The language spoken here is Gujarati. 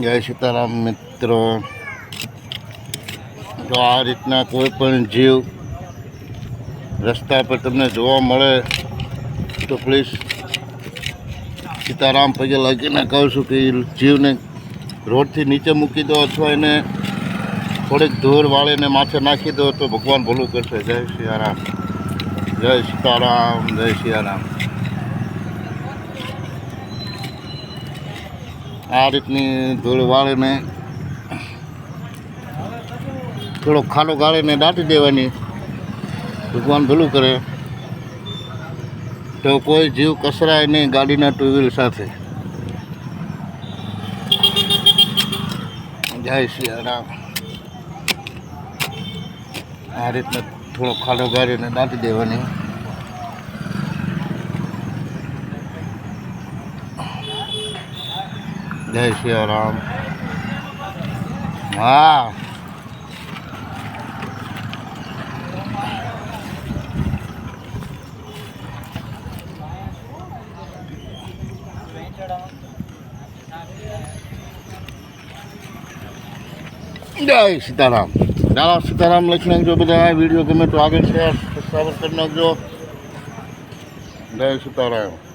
જય સીતારામ મિત્રો. તો આ રીતના કોઈ પણ જીવ રસ્તા પર તમને જોવા મળે, તો પ્લીઝ સીતારામ પગે લાગીને કહું છું કે જીવને રોડથી નીચે મૂકી દો અથવા એને થોડીક ધૂળ વાળીને માથે નાખી દો તો ભગવાન ભલું કરશે. જય સિયારામ જય સીતારામ, જય સિયારામ આ રીતની ધૂળ વાળીને થોડો ખાડો ગાળીને દાટી દેવાની. ભગવાન ભલું કરે. તો કોઈ જીવ કસરાય નહીં ગાડીના ટુ વ્હીલ સાથે. જય શ્રી રામ. આ રીતના થોડો ખાડો ગાળીને દાટી દેવાની. જય સિયારામ હા જય સીતારામ. દાદા સીતારામ લખી નાખજો બધા. વીડિયો ગમે તો આગળ શેર સબસ્ક્રાઈબ કરી નાખજો. જય સીતારામ.